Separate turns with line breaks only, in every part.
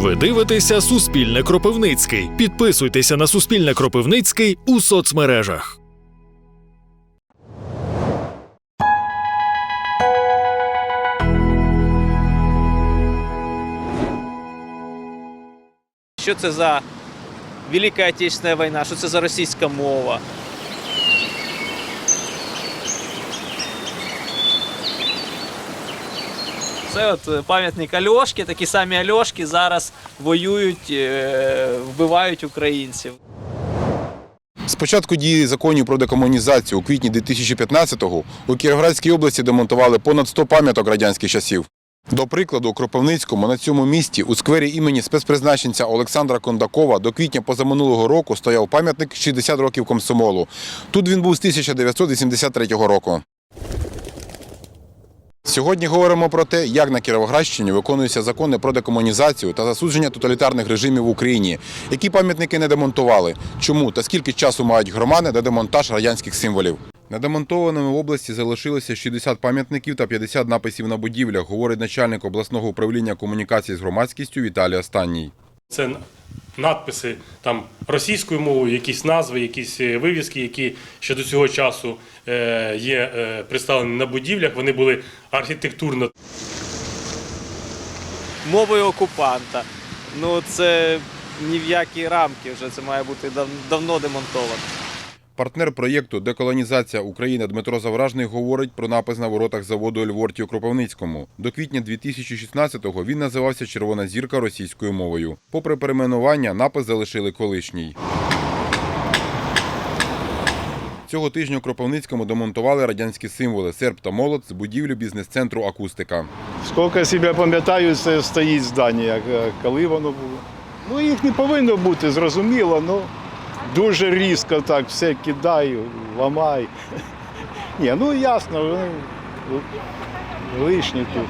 Ви дивитеся Суспільне Кропивницький. Підписуйтеся на Суспільне Кропивницький у соцмережах.
Що це за Велика Отечественна війна, що це за російська мова. Це от е, пам'ятник Альошки, такі самі Альошки зараз воюють, е, вбивають українців.
З початку дії законів про декомунізацію у квітні 2015-го у Кіровоградській області демонтували понад 100 пам'яток радянських часів. До прикладу, у Кропивницькому на цьому місці у сквері імені спецпризначенця Олександра Кондакова до квітня позаминулого року стояв пам'ятник 60 років комсомолу. Тут він був з 1983 року. Сьогодні говоримо про те, як на Кіровоградщині виконуються закони про декомунізацію та засудження тоталітарних режимів в Україні, які пам'ятники не демонтували, чому та скільки часу мають громади на демонтаж радянських символів. Недемонтованими в області залишилося 60 пам'ятників та 50 написів на будівлях, говорить начальник обласного управління комунікації з громадськістю Віталій Останній.
Це надписи там російською мовою, якісь назви, якісь е, вивіски, які ще до цього часу е, є е, представлені на будівлях. Вони були архітектурно
Мовою окупанта. Ну це ні в які рамки вже це має бути давно демонтовано.
Партнер проєкту Деколонізація України Дмитро Завражний говорить про напис на воротах заводу Ельворті у Кропивницькому. До квітня 2016-го він називався Червона зірка російською мовою. Попри перейменування, напис залишили колишній. Цього тижня у Кропивницькому демонтували радянські символи серп та молот з будівлі бізнес-центру Акустика.
Скільки себе пам'ятаю, це стоїть здання, е, коли воно було. Ну, їх не повинно бути, зрозуміло, ну дуже різко так все кидаю, ламай. Ні, ну ясно, вони лишні тут.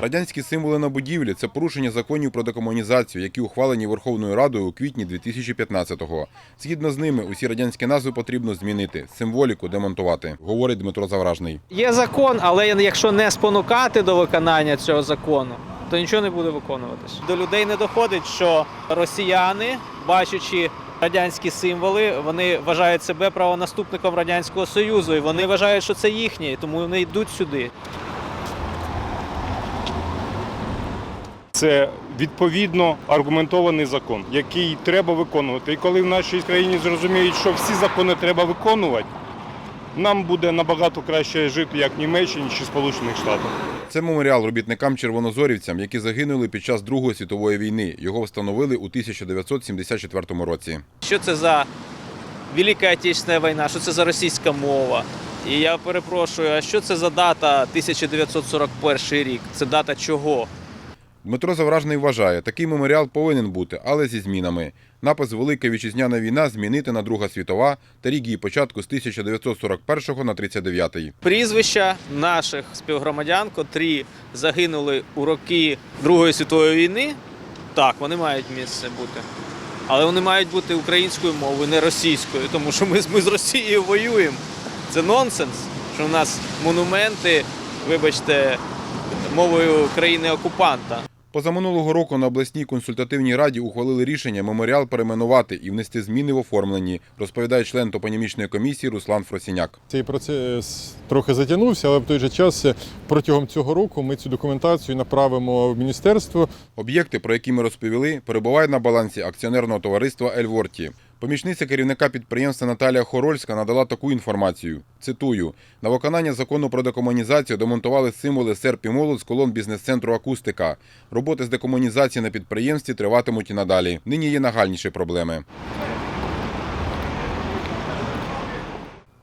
Радянські символи на будівлі це порушення законів про декомунізацію, які ухвалені Верховною Радою у квітні 2015-го. Згідно з ними, усі радянські назви потрібно змінити, символіку демонтувати, говорить Дмитро Завражний.
Є закон, але якщо не спонукати до виконання цього закону, то нічого не буде виконуватися. До людей не доходить, що росіяни, бачачи радянські символи, вони вважають себе правонаступником радянського союзу, і вони вважають, що це їхнє, тому вони йдуть сюди.
Це відповідно аргументований закон, який треба виконувати. І коли в нашій країні зрозуміють, що всі закони треба виконувати, нам буде набагато краще жити як в Німеччині чи Сполучених Штатах.
Це меморіал робітникам червонозорівцям, які загинули під час Другої світової війни. Його встановили у 1974 році.
Що це за Велика Отечественна війна, що це за російська мова. І я перепрошую, а що це за дата 1941 рік? Це дата чого?
Дмитро Завражний вважає, такий меморіал повинен бути, але зі змінами. Напис Велика вітчизняна війна змінити на Друга світова та рік її початку з 1941 на 39.
Прізвища наших співгромадян, котрі загинули у роки Другої світової війни, так, вони мають місце бути. Але вони мають бути українською мовою, не російською, тому що ми, ми з Росією воюємо. Це нонсенс, що в нас монументи, вибачте, мовою країни-окупанта.
Позаминулого року на обласній консультативній раді ухвалили рішення меморіал перейменувати і внести зміни в оформленні, розповідає член топонімічної комісії Руслан Фросіняк.
Цей процес трохи затягнувся, але в той же час протягом цього року ми цю документацію направимо в міністерство.
Об'єкти, про які ми розповіли, перебувають на балансі акціонерного товариства Ельворті. Помічниця керівника підприємства Наталія Хорольська надала таку інформацію. Цитую: на виконання закону про декомунізацію демонтували символи серп і молот з колон бізнес-центру Акустика. Роботи з декомунізації на підприємстві триватимуть і надалі. Нині є нагальніші проблеми.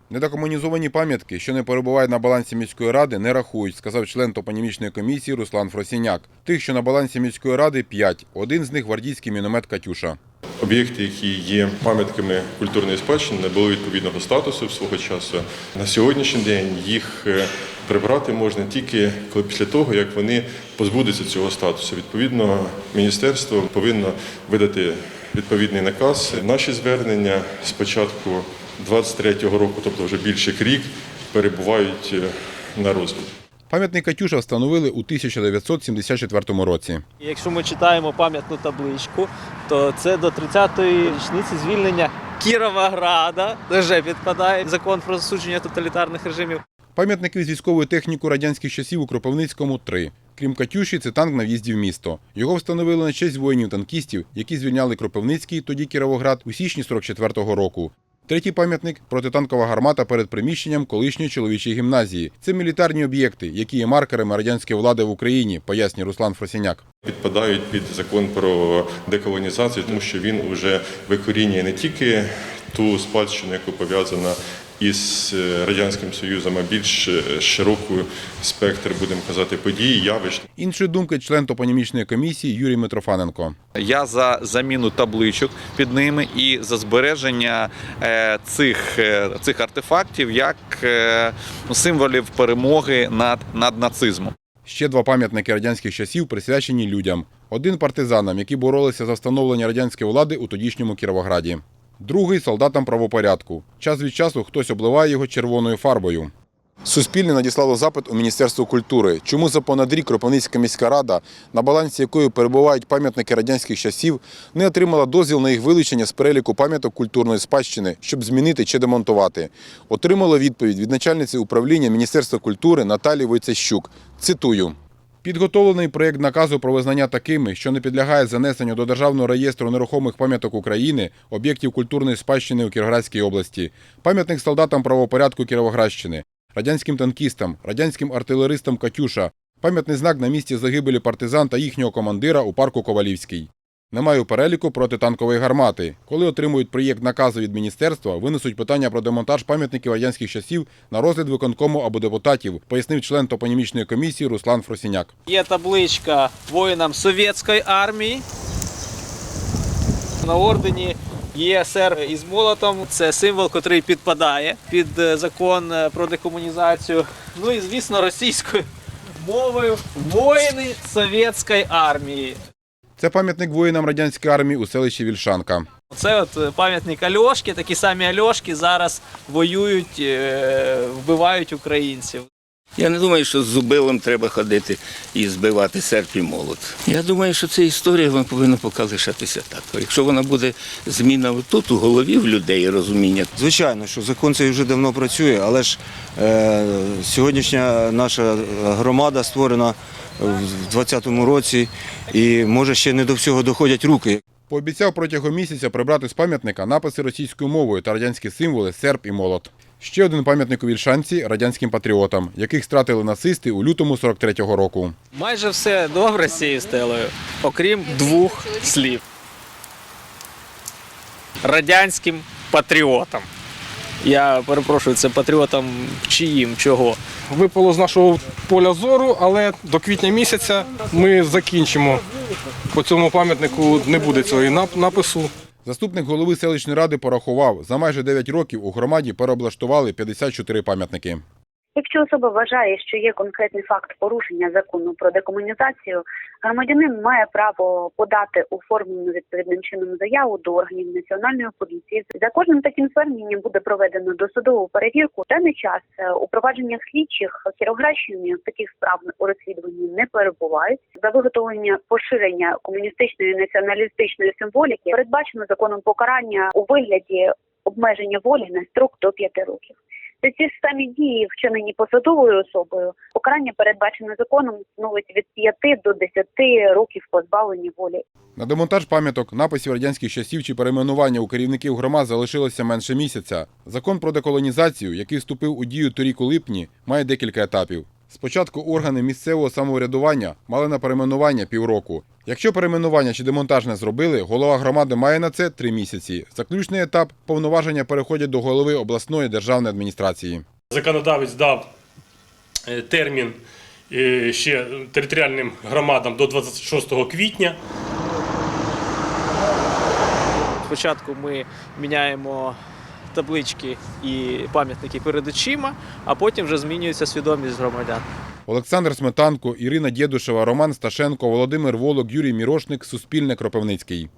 Недокомунізовані пам'ятки, що не перебувають на балансі міської ради, не рахують, сказав член топонімічної комісії Руслан Фросіняк. Тих, що на балансі міської ради, п'ять. Один з них гвардійський міномет Катюша.
Об'єкти, які є пам'ятками культурної спадщини, не було відповідного статусу свого часу. На сьогоднішній день їх е, прибрати можна тільки коли після того, як вони позбудуться цього статусу. Відповідно, міністерство повинно видати відповідний наказ. Наші звернення з початку 23-го року, тобто вже більше як рік, перебувають е, на розгляді.
Пам'ятник Катюша встановили у 1974 році.
Якщо ми читаємо пам'ятну табличку, то це до 30-ї річниці звільнення Кіровограда. Вже підпадає закон про засудження тоталітарних режимів.
Пам'ятники з військовою технікою радянських часів у Кропивницькому три. Крім Катюші, це танк на в'їзді в місто. Його встановили на честь воїнів-танкістів, які звільняли Кропивницький, тоді Кіровоград, у січні 44-го року. Третій пам'ятник протитанкова гармата перед приміщенням колишньої чоловічої гімназії. Це мілітарні об'єкти, які є маркерами радянської влади в Україні, пояснює Руслан Фросіняк.
Підпадають під закон про деколонізацію, тому що він вже викорінює не тільки ту спадщину, яку пов'язана із е, радянським союзом, а більш е, широкий спектр, будемо казати, подій, явищ.
Іншої думки член топонімічної комісії Юрій Митрофаненко.
Я за заміну табличок під ними і за збереження е, цих, цих артефактів як символів перемоги над, над нацизмом.
Ще два пам'ятники радянських часів присвячені людям. Один партизанам, які боролися за встановлення радянської влади у тодішньому Кіровограді. Другий солдатам правопорядку. Час від часу хтось обливає його червоною фарбою. Суспільне надіслало запит у Міністерство культури. Чому за понад рік Кропивницька міська рада, на балансі якої перебувають пам'ятники радянських часів, не отримала дозвіл на їх вилучення з переліку пам'яток культурної спадщини, щоб змінити чи демонтувати. Отримала відповідь від начальниці управління Міністерства культури Наталії Войцещук. Цитую. Підготовлений проєкт наказу про визнання такими, що не підлягає занесенню до Державного реєстру нерухомих пам'яток України, об'єктів культурної спадщини у Кіровоградській області, пам'ятник солдатам правопорядку Кіровоградщини, радянським танкістам, радянським артилеристам Катюша, пам'ятний знак на місці загибелі партизан та їхнього командира у парку Ковалівський. Немає у переліку протитанкової гармати. Коли отримують проєкт наказу від міністерства, винесуть питання про демонтаж пам'ятників радянських часів на розгляд виконкому або депутатів, пояснив член топонімічної комісії Руслан Фросіняк.
Є табличка воїнам совєтської армії. На ордені є сер із молотом. Це символ, який підпадає під е, закон е, про декомунізацію. Ну і звісно, російською мовою воїни совєтської армії.
Це пам'ятник воїнам радянської армії у селищі Вільшанка.
Це от е, пам'ятник Альошки. Такі самі Альошки зараз воюють, е, вбивають українців.
Я не думаю, що з зубилом треба ходити і збивати серп і молот. Я думаю, що ця історія вона повинна поки лишатися так. Якщо вона буде зміна тут у голові в людей розуміння,
Звичайно, що закон цей вже давно працює, але ж е, сьогоднішня наша громада створена в 2020 році і може ще не до всього доходять руки.
Пообіцяв протягом місяця прибрати з пам'ятника написи російською мовою та радянські символи серп і молот. Ще один пам'ятник у Вільшанці радянським патріотам, яких стратили нацисти у лютому 43-го року.
Майже все добре з цією стелею, окрім двох слів. Радянським патріотам. Я перепрошую, це патріотам чиїм, чого?
Випало з нашого поля зору, але до квітня місяця ми закінчимо. По цьому пам'ятнику не буде цього напису.
Заступник голови селищної ради порахував, за майже 9 років у громаді переоблаштували 54 пам'ятники.
Якщо особа вважає, що є конкретний факт порушення закону про декомунізацію, громадянин має право подати оформлену відповідним чином заяву до органів національної поліції. За кожним таким зверненням буде проведено досудову перевірку. В даний час е, у провадженнях слідчих Кіровоградщини таких справ у розслідуванні не перебувають. За виготовлення поширення комуністичної націоналістичної символіки передбачено законом покарання у вигляді обмеження волі на строк до 5 років. Це ті ж самі дії, вчинені посадовою особою. Покарання передбачене законом становить від 5 до 10 років позбавлення волі.
На демонтаж пам'яток, написів радянських часів чи перейменування у керівників громад залишилося менше місяця. Закон про деколонізацію, який вступив у дію торік у липні, має декілька етапів. Спочатку органи місцевого самоврядування мали на перейменування півроку. Якщо перейменування чи демонтаж не зробили, голова громади має на це три місяці. Заключний етап повноваження переходять до голови обласної державної адміністрації.
Законодавець дав е, термін е, ще територіальним громадам до 26 квітня.
Спочатку ми міняємо таблички і пам'ятники перед очима, а потім вже змінюється свідомість громадян.
Олександр Сметанко, Ірина Дєдушева, Роман Сташенко, Володимир Волок, Юрій Мірошник, Суспільне Кропивницький.